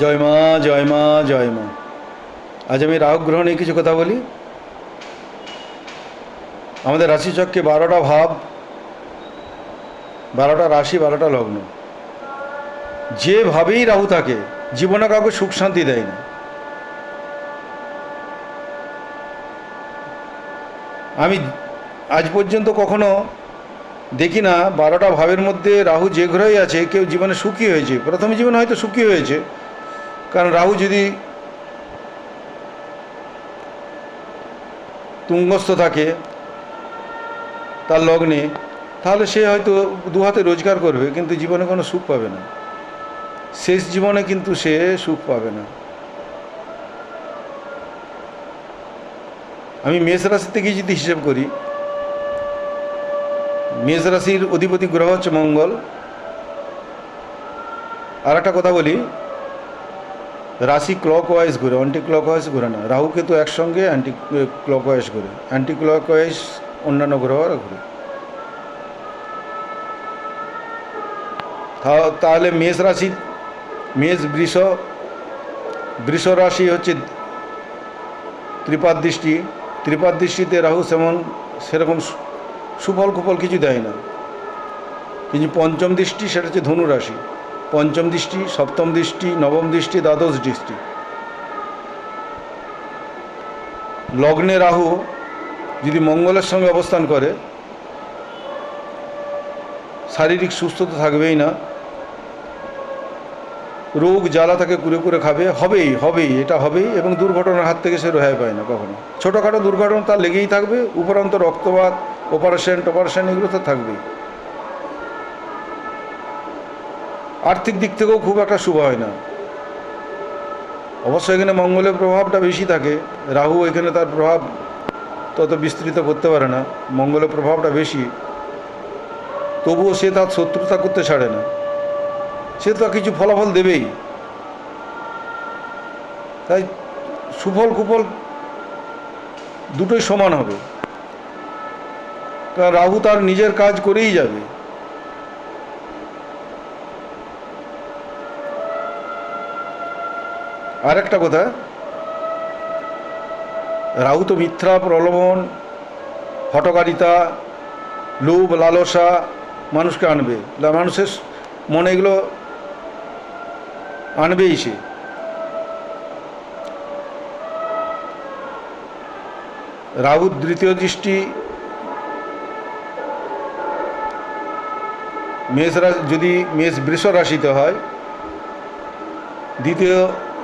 জয় মা জয় মা জয় মা। আজ আমি রাহু গ্রহ নিয়ে কিছু কথা বলি। আমাদের রাশিচক্রে বারোটা ভাব, বারোটা রাশি, বারোটা লগ্ন। যেভাবেই রাহু থাকে, জীবনে কাউকে সুখ শান্তি দেয় না। আমি আজ পর্যন্ত কখনো দেখি না, বারোটা ভাবের মধ্যে রাহু যে গ্রহে আছে, কেউ জীবনে সুখী হয়েছে। প্রথমে জীবনে হয়তো সুখী হয়েছে কারণ রাহু যদি তুঙ্গস্থ থাকে, তার লগ্নে, তাহলে সে হয়তো দু হাতে রোজগার করবে, কিন্তু জীবনে কোনো সুখ পাবে না। শেষ জীবনে কিন্তু সে সুখ পাবে না। আমি মেষ রাশি থেকে যদি হিসেব করি, মেষ রাশির অধিপতি গ্রহ হচ্ছে মঙ্গল। আর একটা কথা বলি রাশি ক্লক ওয়াইজ ঘুরে অ্যান্টি ক্লক ওয়াইজ ঘুরে না। রাহুকে তো একসঙ্গে অ্যান্টি ক্লক ওয়াইজ ঘুরে। অ্যান্টি ক্লক ওয়াইজ অন্যান্য গ্রহরা ঘুরে। তাহলে মেষ রাশি, মেষ বৃষ বৃষ রাশি হচ্ছে ত্রিপাদ দৃষ্টি। ত্রিপাদ দৃষ্টিতে রাহু সেমন, সেরকম সুফল কুফল কিছু দেয় না। কিন্তু পঞ্চম দৃষ্টি সেটা হচ্ছে ধনু রাশি। পঞ্চম দৃষ্টি, সপ্তম দৃষ্টি, নবম দৃষ্টি, দ্বাদশ দৃষ্টি। লগ্নে রাহু যদি মঙ্গলের সঙ্গে অবস্থান করে, শারীরিক সুস্থতা থাকবেই না, রোগ জ্বালা তাকে কুরে কুরে খাবে, হবেই হবেই, এটা হবেই, এবং দুর্ঘটনার হাত থেকে সে রেহাই পায় না কখনো। ছোটোখাটো দুর্ঘটনা তার লেগেই থাকবে, উপরন্ত রক্তপাত অপারেশন টপারেশন এগুলো তো থাকবেই। আর্থিক দিক থেকেও খুব একটা শুভ হয় না। অবশ্য এখানে মঙ্গলের প্রভাবটা বেশি থাকে। রাহু এখানে তার প্রভাব তত বিস্তৃত করতে পারে না। মঙ্গলের প্রভাবটা বেশি। তবুও সে তার শত্রুতা করতে ছাড়ে না। সে তো কিছু ফলাফল দেবেই। তাই সুফল কুফল দুটোই সমান হবে। কারণ রাহু তার নিজের কাজ করেই যাবে। আর একটা কথা। রাহু তো মিথ্যা প্রলোভন হটকারিতা লোভ, লালসা মানুষকে আনবে। মানুষের মনে এগুলো আনবেই সে। রাহুর দ্বিতীয় দৃষ্টি মেষ রাশি যদি মেষ বৃষ রাশিতে হয়, দ্বিতীয়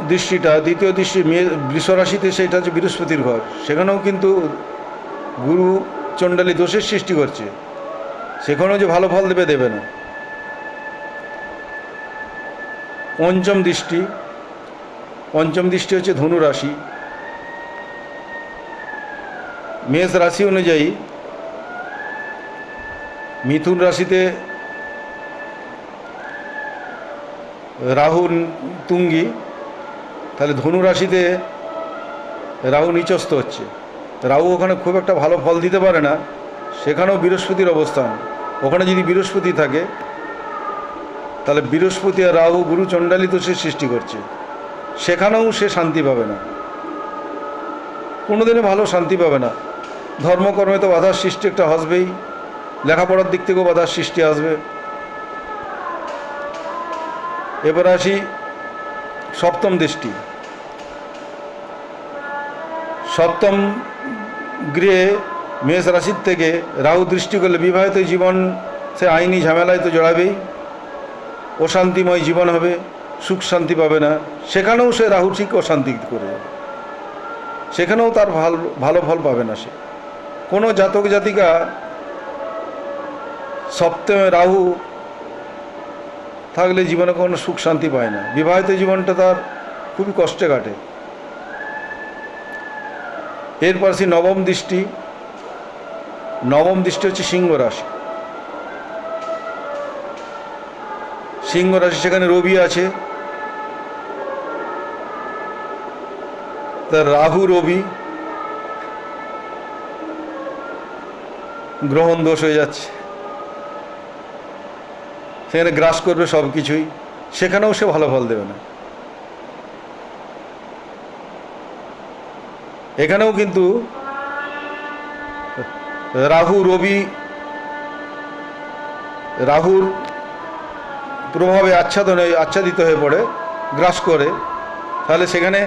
দৃষ্টিটা, দ্বিতীয় দৃষ্টি মে- বৃষ রাশিতে সেটা হচ্ছে বৃহস্পতির ঘর। সেখানেও কিন্তু গুরু চণ্ডালী দোষের সৃষ্টি করছে। সেখানেও যে ভালো ফল দেবে দেবে না। পঞ্চম দৃষ্টি। পঞ্চম দৃষ্টি হচ্ছে ধনু রাশি। মেষ রাশি অনুযায়ী মিথুন রাশিতে রাহু, তুঙ্গি তাহলে ধনু রাশিতে রাহু নিচস্ত হচ্ছে। রাহু ওখানে খুব একটা ভালো ফল দিতে পারে না, সেখানেও বৃহস্পতির অবস্থান। ওখানে যদি বৃহস্পতি থাকে, তাহলে বৃহস্পতি আর রাহু গুরু চণ্ডালী সে সৃষ্টি করছে। সেখানেও সে শান্তি পাবে না। কোনোদিনে ভালো শান্তি পাবে না। ধর্মকর্মে তো বাধার সৃষ্টি একটা আসবেই, লেখাপড়ার দিক থেকেও বাধার সৃষ্টি আসবে। এবার আসি সপ্তম দৃষ্টি। সপ্তম গৃহে মেষ রাশির থেকে রাহু দৃষ্টি করলে বিবাহিত জীবন সে আইনি ঝামেলায় তো জড়াবেই অশান্তিময় জীবন হবে, সুখ শান্তি পাবে না। সেখানেও সে রাহু ঠিক অশান্তি করে যাবে। সেখানেও তার ভালো, ভালো ফল পাবে না সে। কোনো জাতক জাতিকা সপ্তমে রাহু থাকলে জীবনে কোনো সুখ শান্তি পায় না। বিবাহিত জীবনটা তার খুবই কষ্টে কাটে। এরপর সে নবম দৃষ্টি। নবম দৃষ্টি হচ্ছে সিংহ রাশি। সিংহ রাশি, সেখানে রবি আছে। তার রাহু, রবি। গ্রহণ দোষ হয়ে যাচ্ছে। সেখানে গ্রাস করবে সব কিছুই সেখানেও সে ভালো ফল দেবে না। এখানেও কিন্তু রাহু, রবি, রাহুর প্রভাবে আচ্ছাদনে আচ্ছাদিত হয়ে পড়ে, গ্রাস করে, তাহলে সেখানে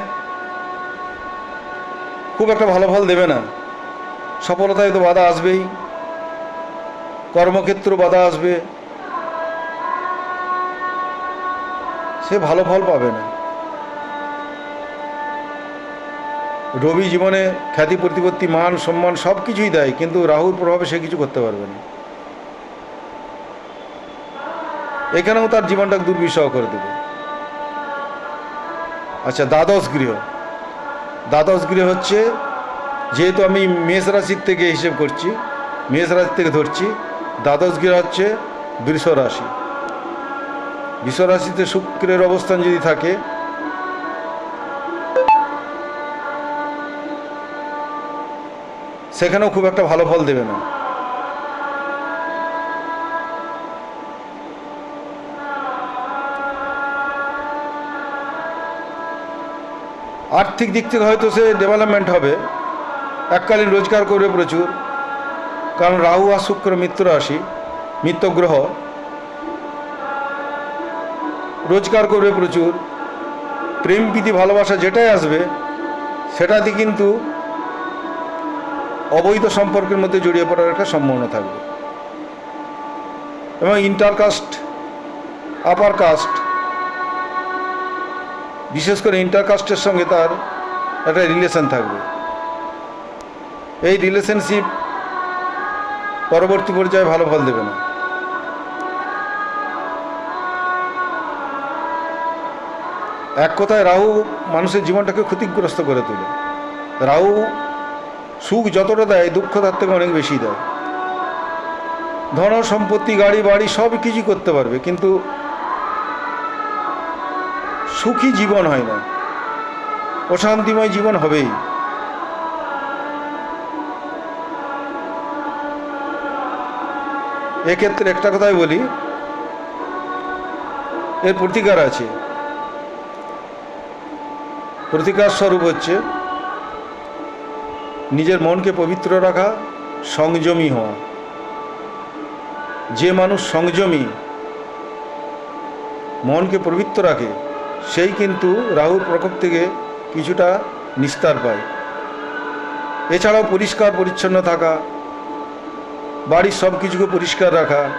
খুব একটা ভালো ফল দেবে না। সফলতায় তো বাধা আসবেই কর্মক্ষেত্র বাধা আসবে সে ভালো ফল পাবে না। রবি জীবনে খ্যাতি, প্রতিপত্তি, মান, সম্মান সব কিছুই দেয়, কিন্তু রাহুর প্রভাবে সে কিছু করতে পারবে না। এখানেও তার জীবনটাকে দুর্বিষহ করে দেবে। আচ্ছা দ্বাদশ গৃহ। দ্বাদশ গৃহ হচ্ছে, যেহেতু আমি মেষ রাশির থেকে হিসেব করছি, মেষ রাশি থেকে ধরছি, দ্বাদশ গৃহ হচ্ছে বৃষ রাশি। বৃষ রাশিতে শুক্রের অবস্থান যদি থাকে, সেখানেও খুব একটা ভালো ফল দেবে না। আর্থিক দিক থেকে হয়তো সে ডেভেলপমেন্ট হবে। এককালীন রোজগার করবে প্রচুর। কারণ রাহু আর শুক্র মিত্র রাশি, মিত্র গ্রহ। রোজগার করবে প্রচুর, প্রেম, প্রীতি, ভালোবাসা যেটাই আসবে, সেটাতে কিন্তু অবৈধ সম্পর্কের মধ্যে জড়িয়ে পড়ার একটা সম্ভাবনা থাকবে। এবং ইন্টারকাস্ট আপার কাস্ট বিশেষ করে ইন্টারকাস্টের সঙ্গে তার একটা রিলেশন থাকবে। এই রিলেশনশিপ পরবর্তী পর্যায়ে ভালো ফল দেবে না। এক কথায় রাহু মানুষের জীবনটাকে ক্ষতিগ্রস্ত করে তোলে। রাহু সুখ যতটা দেয়, দুঃখ তার থেকে অনেক বেশি দেয়। ধন, সম্পত্তি, গাড়ি, বাড়ি সব কিছু করতে পারবে, কিন্তু সুখী জীবন হয় না। অশান্তিময় জীবন হবেই। এক্ষেত্রে একটা কথাই বলি, এর প্রতিকার আছে। প্রতিকার স্বরূপ হচ্ছে নিজের মনকে পবিত্র রাখা, সংযমী হওয়া। যে মানুষ সংযমী, মনকে পবিত্র রাখে, সেই কিন্তু রাহুর প্রকোপ থেকে কিছুটা নিস্তার পায়। এছাড়াও পরিষ্কার, পরিচ্ছন্ন থাকা, বাড়ির সব কিছুকে পরিষ্কার রাখা